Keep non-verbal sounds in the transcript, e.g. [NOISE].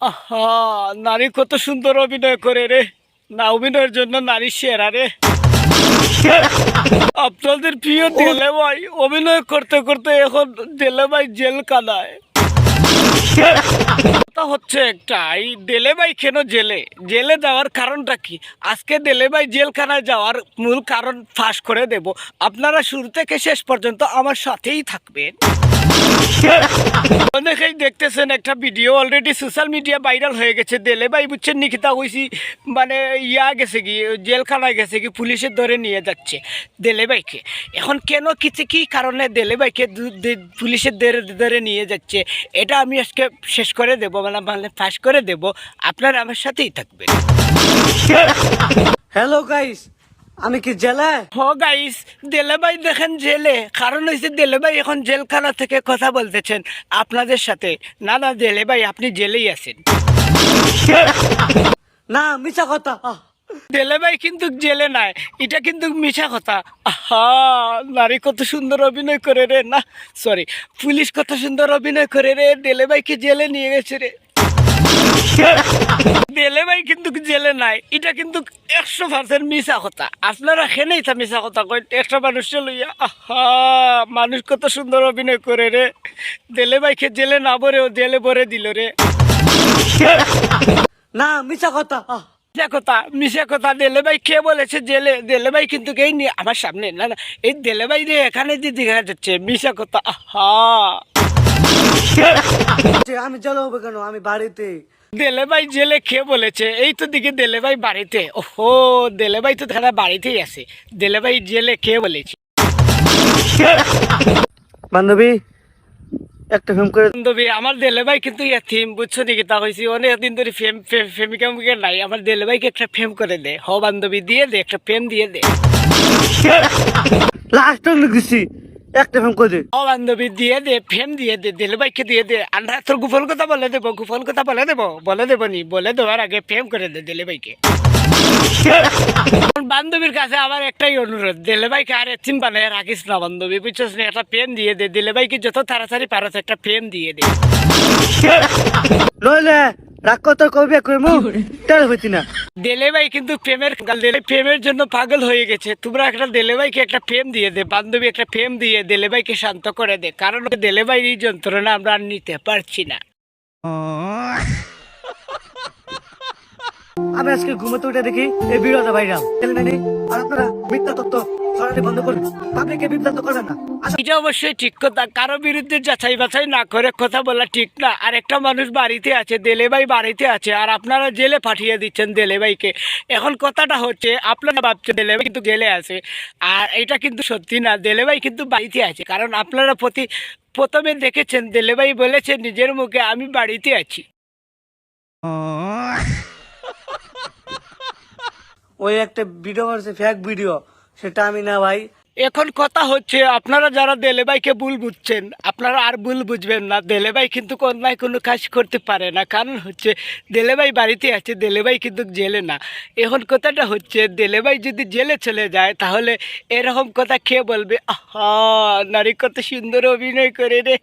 আহা, নারী কত সুন্দর অভিনয় করে রে। না, অভিনয়ের জন্য নারী সেরা রে। আপনাদের প্রিয় দেলে ভাই অভিনয় করতে করতে এখন দেলে ভাই জেল কাদায় কথা হচ্ছে একটা, এই দেলে ভাই কেন জেলে? জেলে যাওয়ার কারণটা কি? আজকে দেলে ভাই জেলখানায় যাওয়ার মূল কারণ ফাঁস করে দেব। আপনারা শুরু থেকে শেষ পর্যন্ত আমার সাথেই থাকবেন। [LAUGHS] অনেকেই দেখতেছেন একটা video already social media viral হয়ে গেছে, দেলে ভাই বুঝছেন নিকিতা হয়েছি মানে ইয়া গেছে কি, জেলখানায় গেছে কি পুলিশের ধরে নিয়ে যাচ্ছে। দেলে ভাইকে, এখন কেন কিছু কি কারণে দেলে ভাইকে পুলিশের ধরে ধরে নিয়ে যাচ্ছে, এটা আমি আজকে শেষ করে দেবো মানে মানে ফাঁস করে দেব, আপনারা আমার সাথেই থাকবেন। হ্যালো গাইস আমি কি জেলায় হ গাইস দেলে ভাই দেখেন জেলে। কারণ হয়েছে দেলে ভাই এখন জেলখানা থেকে কথা বলতেছেন আপনাদের সাথে। না না দেলে ভাই আপনি জেলেই আছেন। না মিছা কথা। দেলে ভাই কিন্তু জেলে নাই এটা কিন্তু মিছা কথা। আহা নারী কত সুন্দর অভিনয় করে রে না সরি পুলিশ কত সুন্দর অভিনয় করে রে দেলে ভাইকে জেলে নিয়ে গেছে রে। দেলে ভাই কিন্তু জেলে নাই। এটা কিন্তু একশো পার্সেন্ট মিছা কথা আপনারা খেনেই তা মিছা কথা কই একটা মানুষকে লইয়া আহা মানুষ কত সুন্দর অভিনয় করে রে। দেলে ভাইকে জেলে না বরে ও জেলে ভরে দিল রে। না মিছা কথা মিশা কথা মিশা কথা দেলে ভাই কে বলেছে জেলে? দেলে ভাই কিন্তু এই আমার সামনে। না না এই দেলে ভাই রে এখানে যে দেখা যাচ্ছে মিশা কথা আহা। আমি জেলে হবে কেন? আমি বাড়িতে। দেলে ভাই জেলে কে বলেছে? এই তো দিকে দেলে ভাই বাড়িতে। ওহো দেলে ভাই তো তারা বাড়িতেই আছে। দেলে ভাই জেলে কে বলেছে? বান্ধবী একটা ফোন করে বান্ধবী আমার দেলে ভাই কিন্তু থিম বুঝছ নাকি তা হয়েছি অনেক দিন ধরে ফেম ফেমিকা মুখে নাই। আমার দেলে ভাইকে একটা ফেম করে দে। হ বান্ধবী দিয়ে দে একটা ফেম দিয়ে দে। লাস্ট লিখেছি একটা ফোন করে দে? ও বান্ধবী দিয়ে দে ফেম দিয়ে দে দিলে বাইকে দিয়ে দে। আমরা তোর গুফল কথা বলে দেবো গুফল কথা বলে দেবো বলে দেবো নি বলে দেওয়ার আগে ফেম করে দে দিলে বাইকে। বান্ধবীর কাছে আমার একটাই অনুরোধ দিলে ভাইকে আর এথিম বানায় রাখিস না বান্ধবী বুঝছিস না? একটা পেন দিয়ে দে দিলে ভাইকে যত তাড়াতাড়ি পারস একটা পেন দিয়ে দে। নইলে রাগ কথা কবে করব তেল হইতি না। দেলে ভাই কিন্তু প্রেমের দেলে প্রেমের জন্য পাগল হয়ে গেছে। তোমরা একটা দেলে ভাইকে একটা প্রেম দিয়ে দে বান্ধবী একটা প্রেম দিয়ে দেলে ভাইকে শান্ত করে দে। কারণ দেলে ভাই এই যন্ত্রণা আমরা আর নিতে পারছি না। আমি আজকে ঘুমোতে উঠে দেখি এই ভিডিওটা ভাইরাল। চ্যানেলে আর আপনারা মিথ্যা তথ্য ছড়াতে বন্ধ করুন পাবলিককে বিভ্রান্ত করবেন না। এটা অবশ্যই ঠিক কথা। কারও বিরুদ্ধে যাচাই বাছাই না করে কথা বলা ঠিক না। আর একটা মানুষ বাড়িতে আছে দেলে ভাই বাড়িতে আছে আর আপনারা জেলে পাঠিয়ে দিচ্ছেন দেলে ভাইকে এখন কথাটা হচ্ছে আপনারা ভাবছেন দেলে ভাই কিন্তু গেলে আছে আর এটা কিন্তু সত্যি না। দেলে ভাই কিন্তু বাড়িতে আছে কারণ আপনারা প্রতি প্রথমে দেখেছেন দেলে ভাই বলেছে নিজের মুখে আমি বাড়িতে আছি। ওই একটা ভিডিও করছে ফ্যাক ভিডিও সেটা আমি না ভাই। এখন কথা হচ্ছে, আপনারা যারা দেলে ভাইকে ভুল বুঝছেন, আপনারা আর ভুল বুঝবেন না। দেলে ভাই কিন্তু অন্যায় কোনো কাজ করতে পারে না। কারণ হচ্ছে দেলে ভাই বাড়িতে আছে দেলে ভাই কিন্তু জেলে না। এখন কথাটা হচ্ছে দেলে ভাই যদি জেলে চলে যায়, তাহলে এরকম কথা কে বলবে? আহা, নারী কত সুন্দর অভিনয় করে রে।